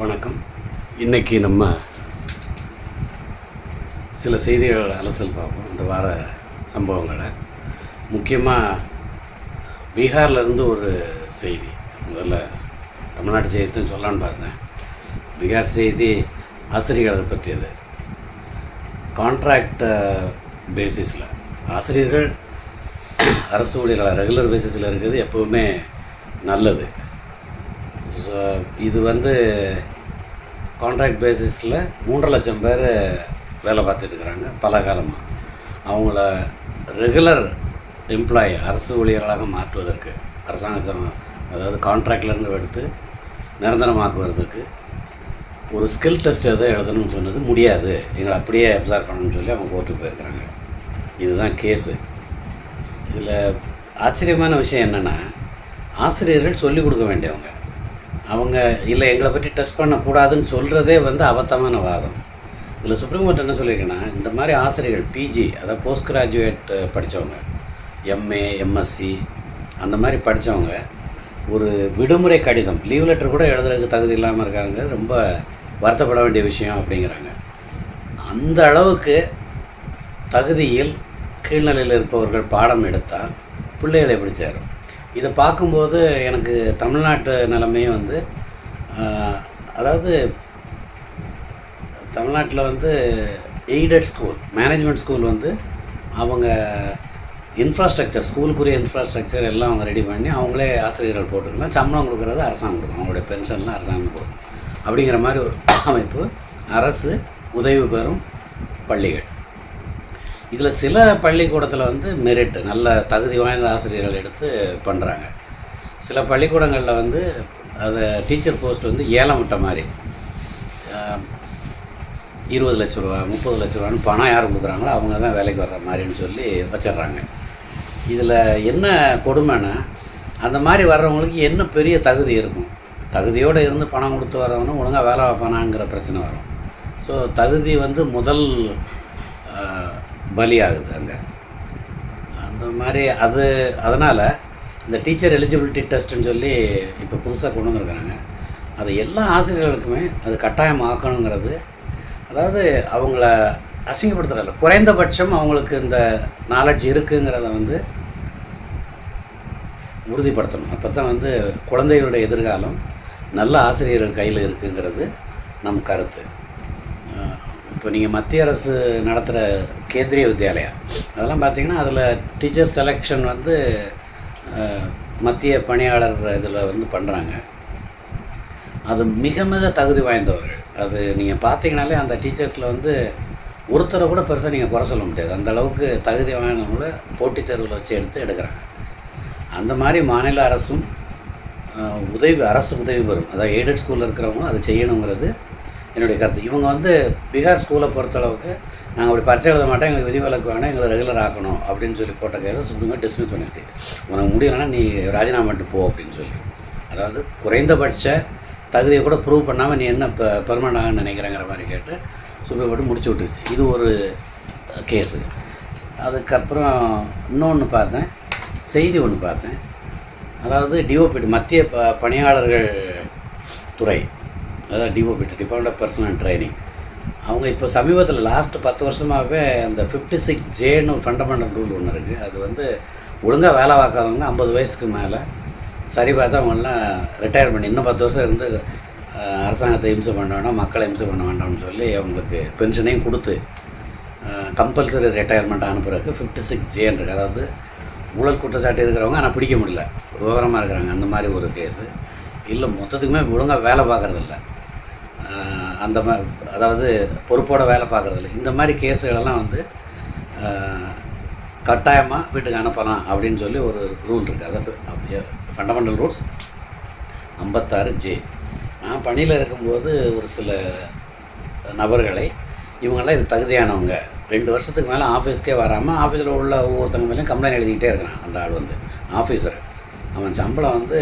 வணக்கம். இன்றைக்கி நம்ம சில செய்திகள் அலசல் பார்ப்போம். இந்த வார சம்பவங்களை. முக்கியமாக பீகார்லேருந்து ஒரு செய்தி. முதல்ல தமிழ்நாட்டு செய்தியும் சொல்லலான்னு பார்த்தேன். பீகார் செய்தி ஆசிரியர்களை பற்றியது. கான்ட்ராக்ட் பேசிஸில் uh, ஆசிரியர்கள் அரசு ஊழியர்கள் ரெகுலர் பேசிஸில் இருக்கிறது எப்போவுமே நல்லது. ஸோ இது வந்து கான்ட்ராக்ட் பேசிஸில் மூன்றரை லட்சம் பேர் வேலை பார்த்துட்ருக்குறாங்க பல காலமாக அவங்கள ரெகுலர் எம்ப்ளாயி அரசு ஊழியர்களாக மாற்றுவதற்கு அரசாங்கம் அதாவது கான்ட்ராக்ட்லேருந்து எடுத்து நிரந்தரமாக்குவதற்கு ஒரு ஸ்கில் டெஸ்ட் எதை எழுதணும்னு சொன்னது முடியாது. எங்களை அப்படியே அப்சர்வ் பண்ணணும்னு சொல்லி அவங்க கோர்ட்டுக்கு போயிருக்கிறாங்க. இதுதான் கேஸு இதில் ஆச்சரியமான விஷயம் என்னென்னா ஆசிரியர்கள் சொல்லிக் கொடுக்க வேண்டியவங்க. அவங்க இல்லை எங்களை பற்றி டெஸ்ட் பண்ணக்கூடாதுன்னு சொல்கிறதே வந்து அபத்தமான வாதம். இதில் சுப்ரீம் கோர்ட் என்ன சொல்லியிருக்கேன்னா இந்த மாதிரி ஆசிரியர்கள் பிஜி அதாவது போஸ்ட் கிராஜுவேட் படித்தவங்க எம்ஏ எம்எஸ்சி அந்த மாதிரி படித்தவங்க ஒரு விடுமுறை கடிதம் லீவ் லெட்டர் கூட எழுதுறதுக்கு தகுதி இல்லாமல் இருக்காங்க ரொம்ப வருத்தப்பட வேண்டிய விஷயம் அப்படிங்கிறாங்க. அந்த அளவுக்கு தகுதியில் கீழ்நிலையில் இருப்பவர்கள் பாடம் எடுத்தால் பிள்ளைகளை எப்படி தேரும்? இதை பார்க்கும்போது எனக்கு தமிழ்நாட்டு நிலைமையும் வந்து அதாவது தமிழ்நாட்டில் வந்து எய்டட் ஸ்கூல் மேனேஜ்மெண்ட் ஸ்கூல் வந்து அவங்க இன்ஃப்ராஸ்ட்ரக்சர் ஸ்கூலுக்குரிய இன்ஃப்ராஸ்ட்ரக்சர் எல்லாம் அவங்க ரெடி பண்ணி அவங்களே ஆசிரியர்கள் போட்டுக்கலாம் சம்பளம் கொடுக்குறது அரசாங்கம் கொடுக்கும் அவங்களுடைய பென்ஷன்லாம் அரசாங்கம் கொடுக்கும் அப்படிங்கிற மாதிரி ஒரு அமைப்பு அரசு உதவி பெறும் பள்ளிகள். இதில் சில பள்ளிக்கூடத்தில் வந்து மெரிட் நல்ல தகுதி வாய்ந்த ஆசிரியர்கள் எடுத்து பண்ணுறாங்க சில பள்ளிக்கூடங்களில் வந்து அதை டீச்சர் போஸ்ட் வந்து ஏலம் விட்ட மாதிரி இருபது லட்ச ரூபா முப்பது லட்ச ரூபான்னு பணம் யார் கொடுக்குறாங்களோ அவங்க தான் வேலைக்கு வர்ற மாதிரின்னு சொல்லி வச்சிடுறாங்க. இதில் என்ன கொடுமைன்னா அந்த மாதிரி வர்றவங்களுக்கு என்ன பெரிய தகுதி இருக்கும்? தகுதியோடு இருந்து பணம் கொடுத்து வரவனும் ஒழுங்காக வேலை வைப்பானாங்கிற பிரச்சனை வரும். ஸோ தகுதி வந்து முதல் பலியாகுது அங்கே அந்த மாதிரி அது அதனால் இந்த டீச்சர் எலிஜிபிலிட்டி டெஸ்ட்டுன்னு சொல்லி இப்போ புதுசாக கொண்டு வந்துருக்குறாங்க. அது எல்லா ஆசிரியர்களுக்குமே அது கட்டாயமாக்கணுங்கிறது அதாவது அவங்கள அசிங்கப்படுத்துறதில்ல. குறைந்தபட்சம் அவங்களுக்கு இந்த நாலெட்ஜ் இருக்குங்கிறத வந்து உறுதிப்படுத்தணும். அப்போ தான் வந்து குழந்தைகளுடைய எதிர்காலம் நல்ல ஆசிரியர்கள் கையில் இருக்குங்கிறது நம் கருத்து. இப்போ நீங்கள் மத்திய அரசு நடத்துகிற கேந்திரிய வித்யாலயா அதெல்லாம் பார்த்தீங்கன்னா அதில் டீச்சர் செலெக்ஷன் வந்து மத்திய பணியாளர் இதில் வந்து பண்ணுறாங்க அது மிக மிக தகுதி வாய்ந்தவர்கள். அது நீங்கள் பார்த்தீங்கனாலே அந்த டீச்சர்ஸில் வந்து ஒருத்தரை கூட பெருசாக நீங்கள் குறை சொல்ல முடியாது. அந்த அளவுக்கு தகுதி வாய்ந்தவங்கள போட்டித் தேர்வில் வச்சு எடுத்து எடுக்கிறாங்க. அந்த மாதிரி மாநில அரசும் உதவி அரசு உதவி பெறும். அதாவது எய்டட் ஸ்கூலில் இருக்கிறவங்க அதை செய்யணுங்கிறது என்னுடைய கருத்து. இவங்க வந்து பீகார் ஸ்கூலை பொறுத்தளவுக்கு நாங்கள் அப்படி பரிச்சை எழுத மாட்டோம் எங்களுக்கு விதிவிலக்கு வேணாம் எங்களை ரெகுலர் ஆக்கணும் அப்படின்னு சொல்லி போட்ட கேஸை சுப்ரீம் கோர்ட் டிஸ்மிஸ் பண்ணிடுச்சு. உனக்கு முடியலைன்னா நீ ராஜினாமா பண்ணிட்டு போ அப்படின்னு சொல்லி. அதாவது குறைந்தபட்ச தகுதியை கூட ப்ரூவ் பண்ணாமல் நீ என்ன இப்போ பெர்மனண்ட் ஆகணும்னு நினைக்கிறேங்கிற மாதிரி கேட்டு சுப்ரீம் கோர்ட்டு முடிச்சு விட்டுருச்சு. இது ஒரு கேஸு அதுக்கப்புறம் இன்னொன்று பார்த்தேன். செய்தி ஒன்று பார்த்தேன். அதாவது டிஓபிடி மத்திய ப பணியாளர்கள் துறை. அதாவது DOPT department of personnel training அவங்க இப்போ சமீபத்தில் லாஸ்ட் பத்து வருஷமாகவே அந்த ஃபிஃப்டி சிக்ஸ் ஜேன்னு ஒரு ஃபண்டமெண்டல் ரூல் ஒன்று இருக்குது அது வந்து ஒழுங்காக வேலை பார்க்காதவங்க ஐம்பது வயசுக்கு மேலே சரி பார்த்தா அவங்களாம் ரிட்டையர்மெண்ட் இன்னும் பத்து வருஷம் இருந்து அரசாங்கத்தை இம்சை பண்ண வேண்டாம் மக்களை இம்சை பண்ண வேண்டாம்னு சொல்லி அவங்களுக்கு பென்ஷனையும் கொடுத்து கம்பல்சரி ரிட்டையர்மெண்ட் அனுப்புறதுக்கு ஃபிஃப்டி சிக்ஸ் ஜேன் இருக்குது அதாவது ஊழல் குற்றச்சாட்டு இருக்கிறவங்க ஆனால் பிடிக்க முடியல. விவரமாக இருக்கிறாங்க. அந்த மாதிரி ஒரு கேஸு இல்லை மொத்தத்துக்குமே ஒழுங்காக வேலை பார்க்குறதில்ல. அந்த மா அதாவது பொறுப்போட வேலை பார்க்குறதில்ல. இந்த மாதிரி கேஸுகளெல்லாம் வந்து கட்டாயமாக வீட்டுக்கு அனுப்பலாம் அப்படின்னு சொல்லி ஒரு ரூல் இருக்குது அதாவது ஃபண்டமெண்டல் ரூல்ஸ் ஐம்பத்தாறு ஜே நான் பணியில் இருக்கும்போது ஒரு சில நபர்களை இவங்கெல்லாம் இது தகுதியானவங்க. ரெண்டு வருஷத்துக்கு மேலே ஆஃபீஸ்க்கே வராமல் ஆஃபீஸில் உள்ள ஒவ்வொருத்தங்க மேலேயும் கம்ப்ளைண்ட் எழுதிக்கிட்டே இருக்கிறான் அந்த ஆள் வந்து. ஆஃபீஸர். அவன் சம்பளம் வந்து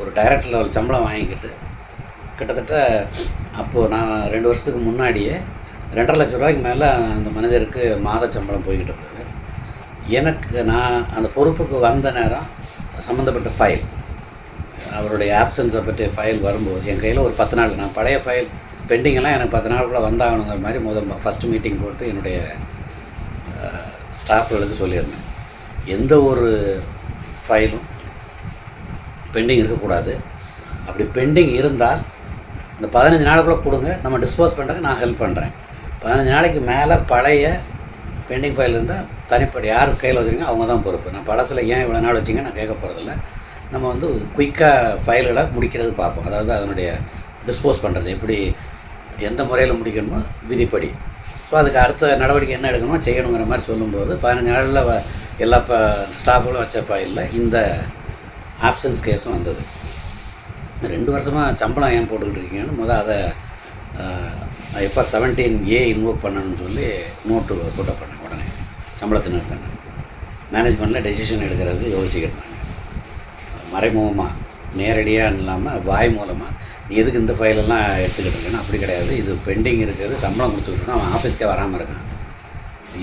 ஒரு டைரக்டர் லெவல் சம்பளம் வாங்கிக்கிட்டு கிட்டத்தட்ட அப்போது நான் ரெண்டு வருஷத்துக்கு முன்னாடியே ரெண்டரை லட்ச ரூபாய்க்கு மேலே அந்த மனிதருக்கு மாத சம்பளம் போய்கிட்டு இருந்தது. எனக்கு நான் அந்த பொறுப்புக்கு வந்த நேரம் சம்மந்தப்பட்ட ஃபைல் அவருடைய ஆப்சன்ஸை பற்றி ஃபைல் வரும்போது என் கையில் ஒரு பத்து நாள் நான் பழைய ஃபைல் பெண்டிங்கெல்லாம் எனக்கு பத்து நாளுக்குள்ளே வந்தாகணுங்கிற மாதிரி முதல் ஃபஸ்ட் மீட்டிங் போட்டு என்னுடைய ஸ்டாஃப்களுக்கு சொல்லியிருந்தேன். எந்த ஒரு ஃபைலும் பெண்டிங் இருக்கக்கூடாது. அப்படி பெண்டிங் இருந்தால் இந்த பதினஞ்சு நாளுக்குள்ளே கொடுங்க. நம்ம டிஸ்போஸ் பண்ணுறதுக்கு நான் ஹெல்ப் பண்ணுறேன் பதினஞ்சு நாளைக்கு மேலே பழைய பெண்டிங் ஃபைல் இருந்தால் தனிப்படி யார் கையில் வச்சுருக்கீங்க அவங்க தான் பொறுப்பு. நான் பழசில் ஏன் இவ்வளோ நாள் வச்சிங்க நான் கேட்க போகிறதில்ல நம்ம வந்து குயிக்காக ஃபைல்களை முடிக்கிறது பார்ப்போம். அதாவது அதனுடைய டிஸ்போஸ் பண்ணுறது எப்படி எந்த முறையில் முடிக்கணுமோ விதிப்படி. ஸோ அதுக்கு அடுத்த நடவடிக்கை என்ன எடுக்கணுமோ செய்யணுங்கிற மாதிரி சொல்லும்போது பதினஞ்சு நாளில் எல்லா ப ஸ்டாஃபுகளும் வச்ச ஃபைலில் இந்த ஆப்சன்ஸ் கேஸும் வந்தது. ரெண்டு வருஷமாக சம்பளம் ஏன் போட்டுக்கிட்டு இருக்கீங்கன்னு முதல் அதை எஃப்ஆர் செவன்டீன் ஏ இன்வோக் பண்ணணும்னு சொல்லி நோட்டு போட்ட பண்ணேன் உடனே சம்பளத்தை நிறுத்தினேன் மேனேஜ்மெண்ட்டில் டெசிஷன் எடுக்கிறது யோசிச்சுக்கிட்டாங்க. மறைமுகமாக நேரடியாக இல்லாமல் வாய் மூலமாக நீ எதுக்கு இந்த ஃபைலெல்லாம் எடுத்துக்கிட்டு இருக்கேன்னு அப்படி கிடையாது. இது பெண்டிங் இருக்கிறது சம்பளம் கொடுத்துக்கிட்டு அவன் ஆஃபீஸ்க்கே வராமல் இருக்கான்.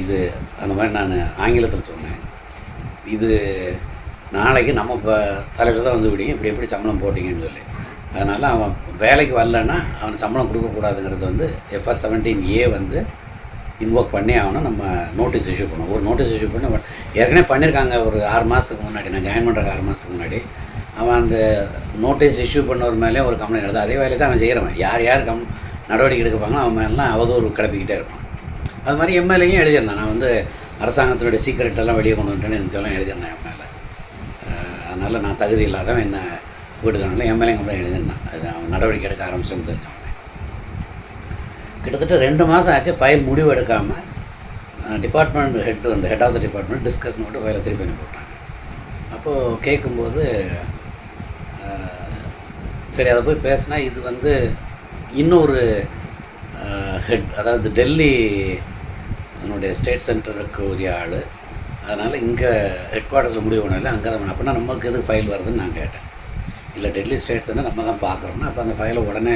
இது அந்த மாதிரி நான் ஆங்கிலத்தில் சொன்னேன். இது நாளைக்கு நம்ம இப்போ தலையில் தான் வந்து விடியும். இப்படி எப்படி சம்பளம் போட்டிங்கன்னு சொல்லி. அதனால் அவன் வேலைக்கு வரலன்னா அவன் சம்பளம் கொடுக்கக்கூடாதுங்கிறது வந்து எஃப்எஸ் செவன்டீன் ஏ வந்து இன்வோக் பண்ணி ஆகணும். நம்ம நோட்டீஸ் இஷ்யூ பண்ணணும். ஒரு நோட்டீஸ் இஷ்யூ பண்ணி ஏற்கனவே பண்ணியிருக்காங்க. ஒரு ஆறு மாதத்துக்கு முன்னாடி நான் ஜாயின் பண்ணுறேன் ஆறு மாதத்துக்கு முன்னாடி. அவன் அந்த நோட்டீஸ் இஷ்யூ பண்ணவர் மேலே ஒரு கம்ப்ளைண்ட் எழுது அதே வேலையை தான் அவன் செய்கிறவன் யார் யார் கம் நடவடிக்கை எடுக்கப்பாங்களோ அவன் மேலாம் அவதூறு கிளப்பிக்கிட்டே இருப்பான். அது மாதிரி எம்எல்ஏயும் எழுதியிருந்தேன். நான் வந்து அரசாங்கத்தினுடைய சீக்கிரட்டெல்லாம் வெளியே கொண்டு வந்துட்டேன்னு எனக்கு எழுதியிருந்தேன் என் மேலே. அதனால் நான் தகுதி இல்லாதவன் என்ன வீட்டுக்கான எம்எல்ஏ கம்ப்ளைண்ட் எழுதியிருந்தான். அது அவன் நடவடிக்கை எடுக்க ஆரம்பிச்சுன்னு தெரிஞ்சவன் கிட்டத்தட்ட ரெண்டு மாதம் ஆச்சு ஃபைல் முடிவு எடுக்காமல் டிபார்ட்மெண்ட் ஹெட் வந்து head of the department discuss மட்டும் ஃபைலை திருப்பி பண்ணி போட்டாங்க. அப்போது கேட்கும்போது சரி அதை போய் பேசினா இது வந்து இன்னொரு ஹெட் அதாவது டெல்லி என்னுடைய ஸ்டேட் சென்டருக்கு உரிய ஆள். அதனால் இங்கே ஹெட் குவார்ட்டர்ஸில் முடிவு பண்ணல அங்கே தான் அப்படின்னா நமக்கு எதுக்கு ஃபைல் வருதுன்னு நான் கேட்டேன். இல்லை டெல்லி ஸ்டேட்ஸ்னால் நம்ம தான் பார்க்குறோம்னா அப்போ அந்த ஃபைலை உடனே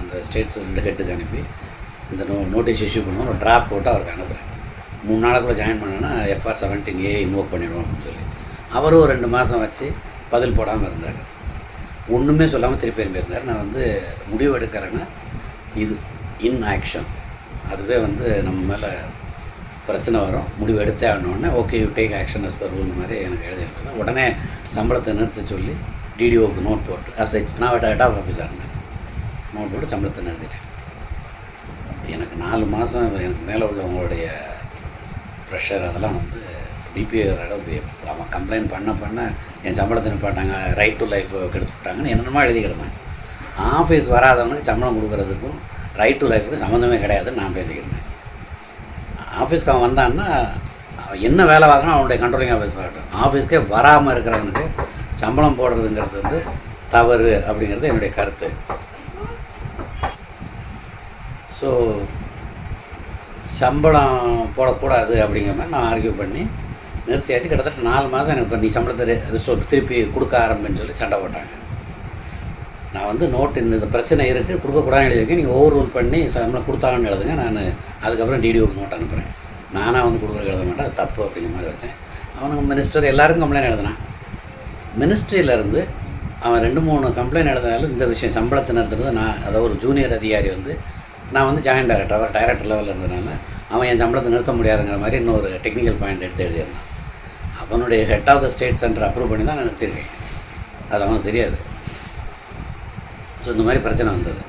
அந்த ஸ்டேட்ஸ் ரெண்டு ஹெட்டுக்கு அனுப்பி இந்த நோ நோட்டீஸ் இஷ்யூ பண்ணுவோம் ஒரு ட்ராப் போட்டு அவருக்கு அனுப்புகிறேன் மூணு நாளைக்குள்ளே ஜாயின் பண்ணேன்னா எஃப்ஆர் செவன்டீன் ஏ இன்வோக் பண்ணிடுவோம் அப்படின்னு சொல்லி. அவரும் ஒரு ரெண்டு மாதம் வச்சு பதில் போடாமல் இருந்தார். ஒன்றுமே சொல்லாமல் திருப்பி அனுப்பியிருந்தார் நான் வந்து முடிவு எடுக்கிறேன்னா இது இன் ஆக்ஷன் அதுவே வந்து நம்ம மேலே பிரச்சனை வரும் முடிவு எடுத்தே ஆகணுன்னே okay you take action as per rule மாதிரி எனக்கு எழுதியிருக்கேன் உடனே சம்பளத்தை நிறுத்த சொல்லி டிடிஓக்கு நோட் போட்டு அஸ் நான் ஹெட் ஆஃப் ஆஃபீஸாக இருந்தேன். நோட் போட்டு சம்பளத்தை நிறுத்திட்டேன். எனக்கு நாலு மாதம் எனக்கு மேலே உள்ளவங்களுடைய ப்ரெஷர் அதெல்லாம் வந்து பிபிஓ அவன் கம்ப்ளைண்ட் பண்ண பண்ண என் சம்பளத்தை நிப்பாட்டாங்க ரைட் டு லைஃப் கெடுத்து விட்டாங்கன்னு என்னென்னமோ கிடந்தேன் ஆஃபீஸ் வராதவனுக்கு சம்பளம் கொடுக்குறதுக்கும் ரைட் டு லைஃபுக்கு சம்மந்தமே கிடையாதுன்னு நான் பேசிக்கிட்டேன். ஆஃபீஸ்க்கு அவன் வந்தான்னா அவன் என்ன வேலை பார்க்கணும் அவனுடைய கண்ட்ரோலிங் ஆஃபீஸ் பார்க்கட்டும் ஆஃபீஸ்க்கே வராமல் இருக்கிறவனுக்கு சம்பளம் போடுறதுங்கிறது வந்து தவறு அப்படிங்கிறது என்னுடைய கருத்து. ஸோ சம்பளம் போடக்கூடாது அப்படிங்கிற மாதிரி நான் ஆர்கியூ பண்ணி நிறுத்தியாச்சு. கிட்டத்தட்ட நாலு மாதம் எனக்கு இப்போ நீ சம்பளத்தை ரிசோர்ட் திருப்பி கொடுக்க ஆரம்பின்னு சொல்லி சண்டை போட்டாங்க. நான் வந்து நோட் இந்த இந்த பிரச்சனை இருக்குது கொடுக்கக்கூடாதுன்னு எழுதியிருக்கேன். நீங்கள் ஓவர் ரூல் பண்ணி சம்பளம் கொடுத்தாங்கன்னு எழுதுங்க. நான் அதுக்கப்புறம் டிடிஓக்கு நோட் அனுப்புகிறேன் நானாக வந்து கொடுக்குற எழுத மாட்டேன் அது தப்பு அப்படிங்கிற மாதிரி வச்சேன். அவனுக்கு மினிஸ்டர் எல்லாருக்கும் கம்ப்ளைண்ட் எழுதினான். மினிஸ்ட்ரியிலேருந்து அவன் ரெண்டு மூணு கம்ப்ளைண்ட் எழுதினாலும் இந்த விஷயம் சம்பளத்தை நடத்துறது நான் அதாவது ஒரு ஜூனியர் அதிகாரி வந்து நான் வந்து ஜாயின்ட் டைரக்டர் அவர் டைரக்டர் லெவலில் இருந்ததுனால அவன் என் சம்பளத்தை நிறுத்த முடியாதுங்கிற மாதிரி இன்னொரு டெக்னிக்கல் பாயிண்ட் எடுத்து எழுதியிருந்தான். அவனுடைய head of the state centre approve பண்ணி தான் நான் நிறுத்திருக்கேன் அது அவனுக்கு தெரியாது. ஸோ இந்த மாதிரி பிரச்சனை வந்தது.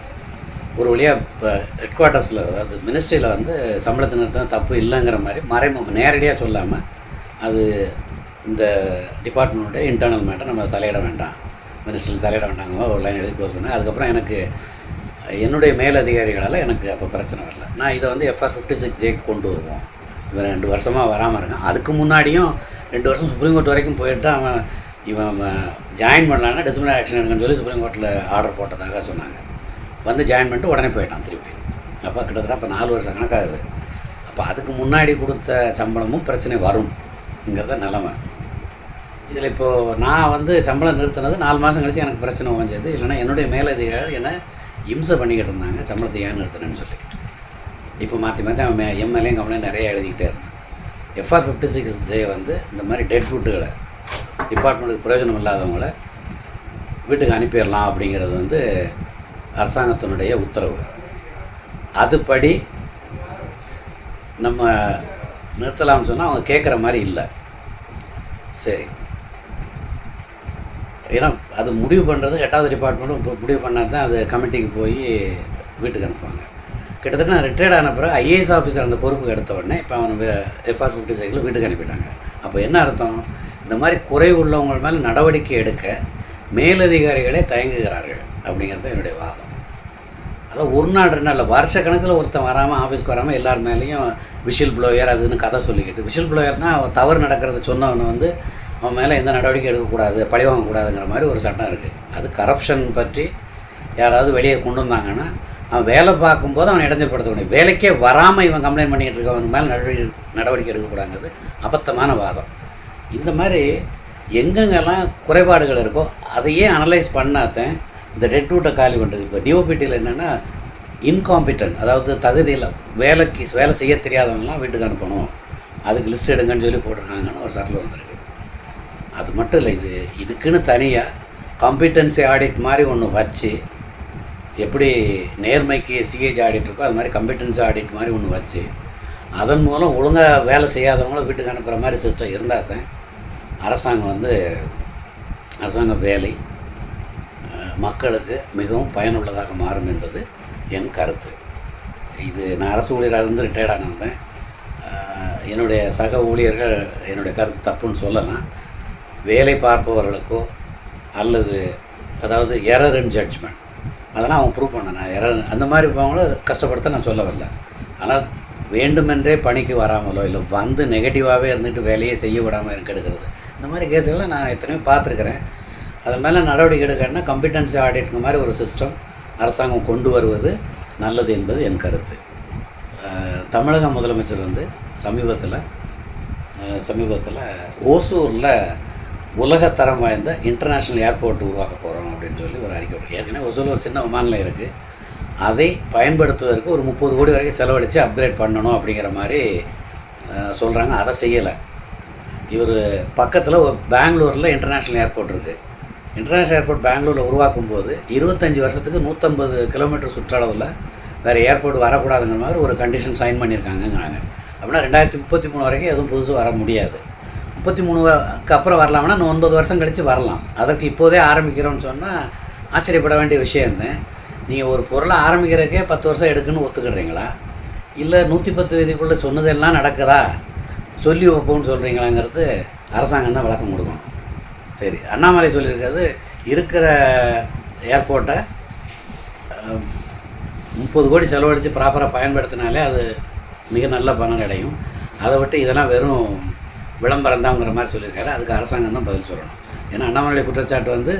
ஒரு வழியாக இப்போ ஹெட் குவார்ட்டர்ஸில் அதாவது மினிஸ்ட்ரியில் வந்து சம்பளத்தை தப்பு இல்லைங்கிற மாதிரி மறைமுக நேரடியாக சொல்லாமல் அது இந்த டிபார்ட்மெண்ட்டோட இன்டர்னல் மேட்டர் நம்ம தலையிட வேண்டாம். மினிஸ்டரில் தலையிட வேண்டாங்க ஒரு லைன் எழுதி க்ளோஸ் பண்ணேன் அதுக்கப்புறம் எனக்கு என்னுடைய மேலதிகாரிகளால் எனக்கு அப்போ பிரச்சனை வரல. நான் இதை வந்து எஃப்ஆர் ஃபிஃப்டி சிக்ஸ் ஜேக்கு கொண்டு வருவோம். இவன் ரெண்டு வருஷமாக வராமல் இருக்கான். அதுக்கு முன்னாடியும் ரெண்டு வருஷம் சுப்ரீம் கோர்ட் வரைக்கும் போயிட்டு அவன் இவன் ஜாயின் பண்ணலான்னா டிசிப்ளினரி ஆக்ஷன் எடுக்கணும்னு சொல்லி சுப்ரீம் கோர்ட்டில் ஆர்டர் போட்டதாக சொன்னாங்க. வந்து ஜாயின் பண்ணிட்டு உடனே போயிட்டான் திருப்பி. அப்போ கிட்டத்தட்ட அப்போ நாலு வருஷம் கணக்காகுது அப்போ அதுக்கு முன்னாடி கொடுத்த சம்பளமும் பிரச்சனை வரும்ங்கிறத நிலமை. இதில் இப்போது நான் வந்து சம்பளம் நிறுத்தினது நாலு மாதம் கழிச்சு எனக்கு பிரச்சனை வந்தது இல்லைனா என்னுடைய மேலதிகாரிகள் என்னை இம்சை பண்ணிக்கிட்டு இருந்தாங்க. சம்பளத்தை ஏன் நிறுத்தினேன்னு சொல்லி இப்போ மாற்றி மாற்றி அவன் மே எம்எல்ஏ கம்ப்ளைண்ட் நிறைய எழுதிக்கிட்டே இருந்தான். எஃப்ஆர் ஃபிஃப்டி சிக்ஸ் டே வந்து இந்த மாதிரி டெட் ஃபுட்டுகளை டிபார்ட்மெண்ட்டுக்கு பிரயோஜனம் இல்லாதவங்கள வீட்டுக்கு அனுப்பிடலாம் அப்படிங்கிறது வந்து அரசாங்கத்தினுடைய உத்தரவு. அதுபடி நம்ம நிறுத்தலாம்னு சொன்னால் அவங்க கேட்குற மாதிரி இல்லை. சரி. ஏன்னா அது முடிவு பண்ணுறது எட்டாவது டிபார்ட்மெண்ட்டும் இப்போ முடிவு பண்ணால் தான் அது கமிட்டிக்கு போய் வீட்டுக்கு அனுப்புவாங்க. கிட்டத்தட்ட நான் ரிட்டையர்ட் ஆன பிறகு ஐஏஎஸ் ஆஃபீஸர் அந்த பொறுப்புக்கு எடுத்த உடனே இப்போ அவனுக்கு எஃப்ஆர் ஃபிஃப்டி சைக்கிள் வீட்டுக்கு அனுப்பிட்டாங்க. அப்போ என்ன அர்த்தம்? இந்த மாதிரி குறை உள்ளவங்க மேலே நடவடிக்கை எடுக்க மேலதிகாரிகளே தயங்குகிறார்கள் அப்படிங்கிறது என்னுடைய வாதம். அதாவது ஒரு நாள் ரெண்டு நாள் வருஷ கணக்கில் ஒருத்தன் வராமல் ஆஃபீஸ்க்கு வராமல் எல்லார் மேலேயும் விஷில் ப்ளோயர் அதுன்னு கதை சொல்லிக்கிட்டு. விஷில் ப்ளோயர்னால் அவன் தவறு நடக்கிறது சொன்னவனை வந்து அவன் மேலே எந்த நடவடிக்கை எடுக்கக்கூடாது பழி வாங்கக்கூடாதுங்கிற மாதிரி ஒரு சட்டம் இருக்குது அது கரப்ஷன் பற்றி யாராவது வெளியே கொண்டு வந்தாங்கன்னா அவன் வேலை பார்க்கும்போது அவனை இடைஞ்சல்படுத்த முடியும். வேலைக்கே வராமல் இவன் கம்ப்ளைண்ட் பண்ணிக்கிட்டு இருக்கவன் மேலே நடவடிக்கை நடவடிக்கை எடுக்கக்கூடாங்கிறது அபத்தமான வாதம். இந்த மாதிரி எங்கெங்கெல்லாம் குறைபாடுகள் இருக்கோ அதையே அனலைஸ் பண்ணாதான் இந்த டெட் ரூட்டை காலி பண்ணுறது இப்போ டிஓபிடியில் என்னென்னா இன்காம்பிட்டன் அதாவது தகுதியில் வேலைக்கு வேலை செய்ய தெரியாதவங்கலாம் வீட்டுக்கு அனுப்பணும். அதுக்கு லிஸ்ட் எடுங்கன்னு சொல்லி போட்டிருக்காங்கன்னு ஒரு சட்டில் வந்திருக்கு. அது மட்டும் இல்லை இது இதுக்குன்னு தனியாக காம்பிட்டன்சி ஆடிட் மாதிரி ஒன்று வச்சு எப்படி நேர்மைக்கு சிஏஜ் ஆடிட் இருக்கோ அது மாதிரி கம்பிட்டன்சி ஆடிட் மாதிரி ஒன்று வச்சு அதன் மூலம் ஒழுங்காக வேலை செய்யாதவங்கள வீட்டுக்கு அனுப்புகிற மாதிரி சிஸ்டம் இருந்தால் தான் அரசாங்கம் வந்து அரசாங்க வேலை மக்களுக்கு மிகவும் பயனுள்ளதாக மாறும் என்பது என் கருத்து. இது நான் அரசு ஊழியராக இருந்து ரிட்டையர்டாக இருந்தேன் என்னுடைய சக ஊழியர்கள் என்னுடைய கருத்து தப்புன்னு சொல்லலாம். வேலை பார்ப்பவர்களுக்கோ அல்லது அதாவது எரர் இன் ஜட்ஜ்மெண்ட் அதெல்லாம் அவன் ப்ரூவ் பண்ண நான் எரர் அந்த மாதிரி இருப்பவங்கள கஷ்டப்படுத்த நான் சொல்ல வரல ஆனால் வேண்டுமென்றே பணிக்கு வராமலோ இல்லை வந்து நெகட்டிவாகவே இருந்துட்டு வேலையே செய்ய விடாமல் இருக்க எடுக்கிறது. இந்த மாதிரி கேஸுகளை நான் எத்தனையோ பார்த்துருக்குறேன். அது மேலே நடவடிக்கை எடுக்கணும்னா கம்பிட்டன்சி ஆடிட்ங்க மாதிரி ஒரு சிஸ்டம் அரசாங்கம் கொண்டு வருவது நல்லது என்பது என் கருத்து. தமிழக முதலமைச்சர் வந்து சமீபத்தில் சமீபத்தில் ஓசூரில் உலகத்தரம் வாய்ந்த இன்டர்நேஷ்னல் ஏர்போர்ட் உருவாக்க போகிறோம் அப்படின்னு சொல்லி ஒரு அறிக்கை விட்டு ஏற்கனவே ஒசூரில் ஒரு சின்ன விமான நிலையம் இருக்குது அதை பயன்படுத்துவதற்கு ஒரு முப்பது கோடி வரைக்கும் செலவழித்து அப்கிரேட் பண்ணணும் அப்படிங்கிற மாதிரி சொல்கிறாங்க அதை செய்யலை. இவர் பக்கத்தில் ஒரு பெங்களூரில் இன்டர்நேஷ்னல் ஏர்போர்ட் இருக்குது இன்டர்நேஷ்னல் ஏர்போர்ட் பெங்களூரில் உருவாக்கும் போது இருபத்தஞ்சி வருஷத்துக்கு நூற்றம்பது கிலோமீட்டர் சுற்றளவில் வேறு ஏர்போர்ட் வரக்கூடாதுங்கிற மாதிரி ஒரு கண்டிஷன் சைன் பண்ணியிருக்காங்கங்கிறாங்க. அப்படின்னா ரெண்டாயிரத்தி முப்பத்தி மூணு வரைக்கும் எதுவும் புதுசு வர முடியாது. முப்பத்தி மூணுக்கு அப்புறம் வரலாம்னா இன்னும் ஒன்பது வருஷம் கழித்து வரலாம். அதற்கு இப்போதே ஆரம்பிக்கிறோம்னு சொன்னால் ஆச்சரியப்பட வேண்டிய விஷயம்தான் நீங்கள் ஒரு பொருளை ஆரம்பிக்கிறதுக்கே பத்து வருஷம் எடுக்குன்னு ஒத்துக்கிடுறீங்களா? இல்லை நூற்றி பத்து விதிக்குள்ளே சொன்னதெல்லாம் நடக்குதா? சொல்லி வைப்போம்னு சொல்கிறீங்களாங்கிறது அரசாங்கம் தான் விளக்கம் கொடுக்கணும். சரி அண்ணாமலை சொல்லியிருக்கிறது இருக்கிற ஏர்போர்ட்டை முப்பது கோடி செலவழித்து ப்ராப்பராக பயன்படுத்தினாலே அது மிக நல்ல பணம் கிடைக்கும் அதை விட்டு இதெல்லாம் வெறும் விளம்பரம் தாங்கிற மாதிரி சொல்லியிருக்காரு. அதுக்கு அரசாங்கம் தான் பதில் சொல்லணும். ஏன்னா அண்ணாமலை குற்றச்சாட்டு வந்து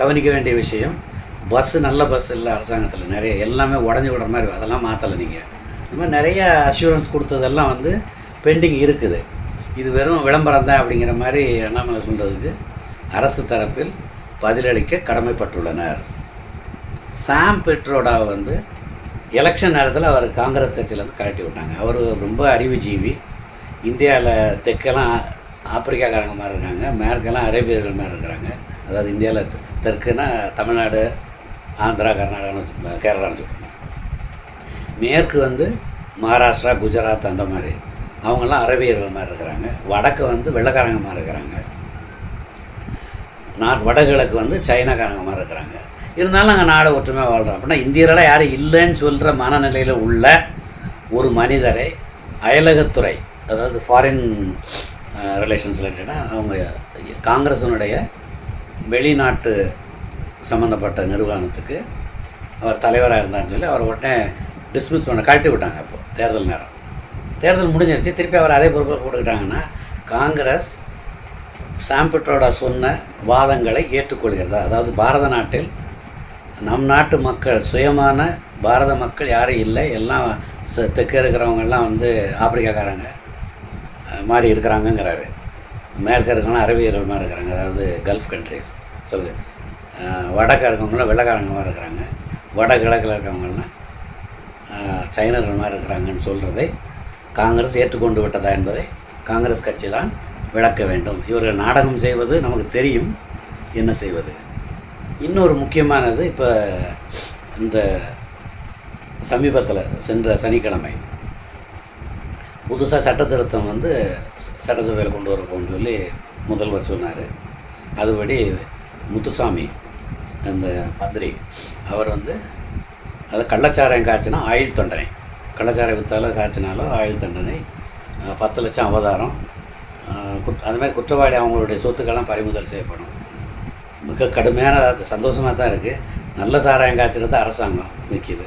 கவனிக்க வேண்டிய விஷயம். பஸ்ஸு நல்ல பஸ் இல்லை அரசாங்கத்தில். நிறைய எல்லாமே உடஞ்சி விடுற மாதிரி அதெல்லாம் மாற்றலை நீங்கள் இந்த மாதிரி நிறைய அஷூரன்ஸ் கொடுத்ததெல்லாம் வந்து பெண்டிங் இருக்குது. இது வெறும் விளம்பரம் தான் அப்படிங்கிற மாதிரி அண்ணாமலை சொல்கிறதுக்கு அரசு தரப்பில் பதிலளிக்க கடமைப்பட்டுள்ளனர். சாம் பெட்ரோடாவை வந்து எலெக்ஷன் நேரத்தில் அவர் காங்கிரஸ் கட்சியிலேருந்து கழட்டி விட்டாங்க. அவர் ரொம்ப அறிவுஜீவி. இந்தியாவில் தெற்கெல்லாம் ஆப்பிரிக்காக்காரங்க மாதிரி இருக்காங்க. மேற்கெல்லாம் அரேபியர்கள் மாதிரி இருக்கிறாங்க. அதாவது இந்தியாவில் தெற்குனா தமிழ்நாடு ஆந்திரா கர்நாடகான்னு கேரளான்னு வச்சுக்கோங்க. மேற்கு வந்து மகாராஷ்டிரா குஜராத் அந்த மாதிரி. அவங்கெல்லாம் அரேபியர்கள் மாதிரி இருக்கிறாங்க. வடக்கு வந்து வெள்ளக்காரங்க மாதிரி இருக்கிறாங்க. நார்த் வடகிழக்கு வந்து சைனாக்காரங்க மாதிரி இருக்கிறாங்க. இருந்தாலும் நாங்கள் நாடு ஒற்றுமையாக வாழ்கிறோம் அப்படின்னா இந்தியரெல்லாம் யாரும் இல்லைன்னு சொல்கிற மனநிலையில் உள்ள ஒரு மனிதரை அயலகத்துறை அதாவது ஃபாரின் ரிலேஷன்ஸ் ரிலேட்டடாக அவங்க காங்கிரஸினுடைய வெளிநாட்டு சம்மந்தப்பட்ட நிறுவனத்துக்கு அவர் தலைவராக இருந்தார்னு சொல்லி அவர் உடனே டிஸ்மிஸ் பண்ண கழட்டி விட்டாங்க அப்போது தேர்தல் நேரம். தேர்தல் முடிஞ்சிருச்சு. திருப்பி அவர் அதே பொறுப்பில் போட்டுக்கிட்டாங்கன்னா காங்கிரஸ் சாம்பிட்டோட சொன்ன வாதங்களை ஏற்றுக்கொள்கிறதா? அதாவது பாரத நாட்டில் நம் நாட்டு மக்கள் சுயமான பாரத மக்கள் யாரும் இல்லை. எல்லாம் தெற்கு தெற்க இருக்கிறவங்கெல்லாம் வந்து ஆப்பிரிக்காக்காரங்க மாதிரி இருக்கிறாங்கங்கிறாரு. மேற்க இருக்கவங்களாம் அரபியர்கள் மாதிரி இருக்கிறாங்க. அதாவது கல்ஃப் கண்ட்ரிஸ் சொல்லு வடக்க இருக்கவங்களாம் வெள்ளக்காரங்க மாதிரி இருக்கிறாங்க. வடகிழக்கில் இருக்கவங்களாம் சைனர்கள் மாதிரி இருக்கிறாங்கன்னு சொல்கிறதை காங்கிரஸ் ஏற்றுக்கொண்டு விட்டதா என்பதை காங்கிரஸ் கட்சி தான் விளக்க வேண்டும். இவர்கள் நாடகம் செய்வது நமக்கு தெரியும் என்ன செய்வது. இன்னொரு முக்கியமானது இப்போ இந்த சமீபத்தில் சென்ற சனிக்கிழமை புதுசாக சட்ட திருத்தம் வந்து சட்டசபையில் கொண்டு வரப்போன்னு சொல்லி முதல்வர் சொன்னார். அதுபடி முத்துசாமி அந்த மந்திரி அவர் வந்து அது கள்ளச்சாரம் காய்ச்சினா ஆயுள் தண்டனை. கள்ளச்சாரம் விற்றாலும் காய்ச்சினாலும் ஆயுள் தண்டனை. பத்து லட்சம் அவதாரம். குட் அது மாதிரி குற்றவாளி அவங்களுடைய சொத்துக்கெல்லாம் பறிமுதல் செய்யப்படும். மிக கடுமையான சந்தோஷமாக தான் இருக்குது நல்ல சாராயம் காய்ச்சிறது அரசாங்கம் விற்கிது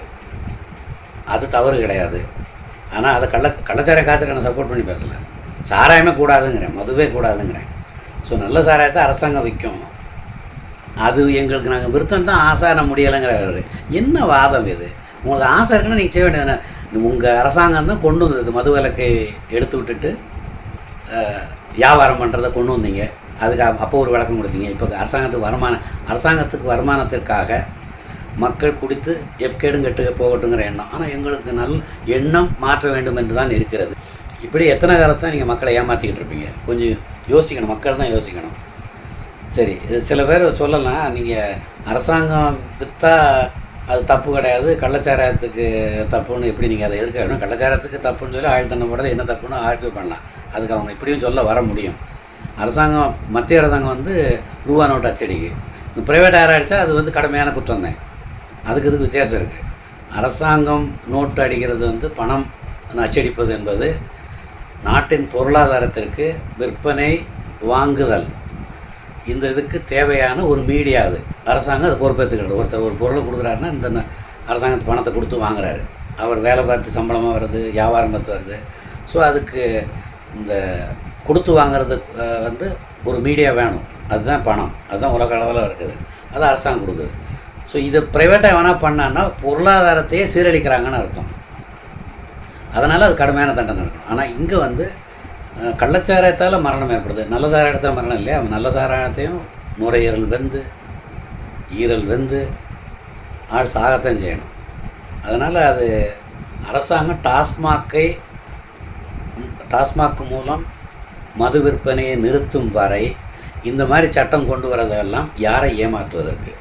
அது தவறு கிடையாது. ஆனால் அதை கள்ள கள்ளச்சாரம் காய்ச்சல நான் சப்போர்ட் பண்ணி பேசலை. சாராயமே கூடாதுங்கிறேன். மதுவே கூடாதுங்கிறேன். ஸோ நல்ல சாராயத்தை அரசாங்கம் விற்கும் அது எங்களுக்கு நாங்கள் விருத்தம் தான் ஆசார முடியலைங்கிறாரு. என்ன வாதம் இது? உங்களுக்கு ஆசை இருக்குன்னா நீங்கள் செய்ய வேண்டியது உங்கள் அரசாங்கம் தான் கொண்டு வந்தது. மது விலக்கை எடுத்து விட்டுட்டு வியாபாரம் பண்ணுறதை கொண்டு வந்தீங்க. அதுக்கு அப்போ ஒரு விளக்கம் கொடுத்தீங்க. இப்போ அரசாங்கத்துக்கு வருமானம் அரசாங்கத்துக்கு வருமானத்திற்காக மக்கள் குடித்து எப்கேடும் கெட்டு போகட்டுங்கிற எண்ணம். ஆனால் எங்களுக்கு நல் எண்ணம் மாற்ற வேண்டும் என்று தான் இருக்கிறது. இப்படி எத்தனை காலத்தான் நீங்கள் மக்களை ஏமாற்றிக்கிட்டு இருப்பீங்க? கொஞ்சம் யோசிக்கணும். மக்கள் தான் யோசிக்கணும். சரி இது சில பேர் சொல்லலாம் நீங்கள் அரசாங்கம் விற்றா அது தப்பு கிடையாது. கள்ளச்சாராயத்துக்கு தப்புன்னு எப்படி நீங்கள் அதை எதிர்க்க வேணும்? கள்ளச்சாராயத்துக்கு தப்புன்னு சொல்லி ஆயுள் தண்டனை போடுறது என்ன தப்புன்னு ஆர்கியூ பண்ணலாம். அதுக்கு அவங்க இப்படியும் சொல்ல வர முடியும். அரசாங்கம் மத்திய அரசாங்கம் வந்து ரூபா நோட்டு அச்சடிக்கு. இந்த ப்ரைவேட் யாராக அடித்தா அது வந்து கடுமையான குற்றம் தான். அதுக்கு இதுக்கு வித்தியாசம் இருக்குது அரசாங்கம் நோட்டு அடிக்கிறது வந்து பணம் அச்சடிப்பது என்பது நாட்டின் பொருளாதாரத்திற்கு விற்பனை வாங்குதல். இந்த இதுக்கு தேவையான ஒரு மீடியா அது. அரசாங்கம் அதை பொறுப்பேற்றுக்கிறது ஒருத்தர் ஒரு பொருளை கொடுக்குறாருன்னா இந்த அரசாங்கத்து பணத்தை கொடுத்து வாங்குறாரு. அவர் வேலை பார்த்து சம்பளமாக வருது வியாபாரம் பார்த்து வருது. ஸோ அதுக்கு இந்த கொடுத்து வாங்குறது வந்து ஒரு மீடியா வேணும். அதுதான் பணம். அதுதான் உலக அளவில் இருக்குது. அது அரசாங்கம் கொடுக்குது. ஸோ இதை ப்ரைவேட்டாக வேணால் பண்ணான்னா பொருளாதாரத்தையே சீரழிக்கிறாங்கன்னு அர்த்தம். அதனால் அது கடுமையான தண்டனை இருக்கும். ஆனால் இங்கே வந்து கள்ளச்சாராயத்தால் மரணம் ஏற்படுது. நல்ல சாராயத்தால் மரணம் இல்லையா? அவன் நல்ல சாராயத்தையும் நுரையீரல் வெந்து ஈரல் வெந்து ஆள் சாகத்தான் செய்யணும். அதனால் அது அரசாங்கம் டாஸ்மாக்கை டாஸ்மாக் மூலம் மது விற்பனையை நிறுத்தும் வரை இந்த மாதிரி சட்டம் கொண்டு வரதெல்லாம் யாரை ஏமாற்றுவதற்கு?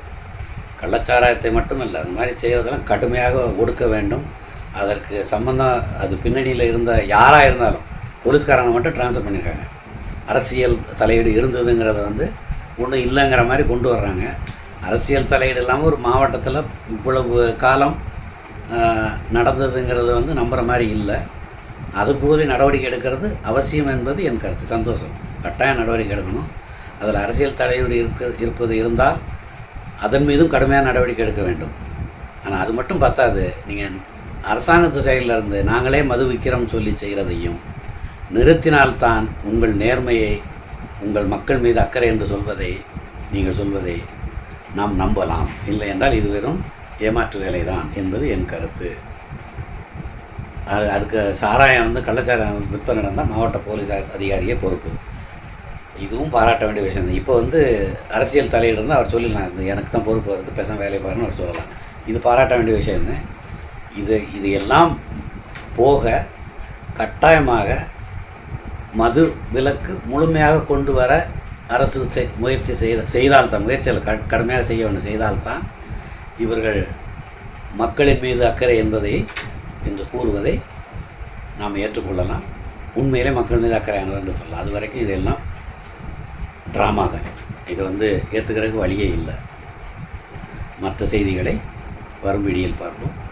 கள்ளச்சாராயத்தை இல்லை அந்த மாதிரி செய்கிறதெல்லாம் கடுமையாக ஒடுக்க வேண்டும். அதற்கு சம்பந்தம் அது பின்னணியில் இருந்த யாராக இருந்தாலும் போலீஸ்காரங்க மட்டும் ட்ரான்ஸ்ஃபர் பண்ணியிருக்காங்க. அரசியல் தலையீடு இருந்ததுங்கிறத வந்து ஒன்றும் இல்லைங்கிற மாதிரி கொண்டு வர்றாங்க. அரசியல் தலையீடு இல்லாமல் ஒரு மாவட்டத்தில் இவ்வளவு காலம் நடந்ததுங்கிறது வந்து நம்புகிற மாதிரி இல்லை. அது போல நடவடிக்கை எடுக்கிறது அவசியம் என்பது என் கருத்து. சந்தோஷம். கட்டாயம் நடவடிக்கை எடுக்கணும். அதில் அரசியல் தலையீடு இருக்க இருப்பது இருந்தால் அதன் மீதும் கடுமையான நடவடிக்கை எடுக்க வேண்டும். ஆனால் அது மட்டும் பத்தாது. நீங்கள் அரசாங்கத்து செயலில் இருந்து நாங்களே மது விற்கிறோம்னு சொல்லி செய்கிறதையும் நிறுத்தினால்தான் உங்கள் நேர்மையை உங்கள் மக்கள் மீது அக்கறை என்று சொல்வதை நீங்கள் சொல்வதை நாம் நம்பலாம். இல்லை என்றால் இது வெறும் ஏமாற்று வேலைதான் என்பது என் கருத்து. அது அடுக்க சாராயம் வந்து கள்ளச்சாராயம் விற்பனை நடந்தால் மாவட்ட போலீஸார் அதிகாரியே பொறுப்பு. இதுவும் பாராட்ட வேண்டிய விஷயம் தான். இப்போ வந்து அரசியல் தலையிட இருந்தால் அவர் சொல்லிடலாம் எனக்கு தான் பொறுப்பு வருது பேச வேலையை பாருன்னு அவர் சொல்லலாம். இது பாராட்ட வேண்டிய விஷயம் தான். இது இது எல்லாம் போக கட்டாயமாக மது விலக்கு முழுமையாக கொண்டு வர அரசு செய்- முயற்சி செய்த செய்தால்தான் முயற்சியில் க கடுமையாக செய்ய வேண்டும் செய்தால்தான் இவர்கள் மக்களின் மீது அக்கறை என்பதை என்று கூறுவதை நாம் ஏற்றுக்கொள்ளலாம். உண்மையிலே மக்கள் மீது அக்கறையானது என்று சொல்லலாம். அது வரைக்கும் இதெல்லாம் ட்ராமா தான். இது வந்து ஏற்றுக்கிறதுக்கு வழியே இல்லை. மற்ற செய்திகளை வரும் வீடியில் பார்ப்போம்.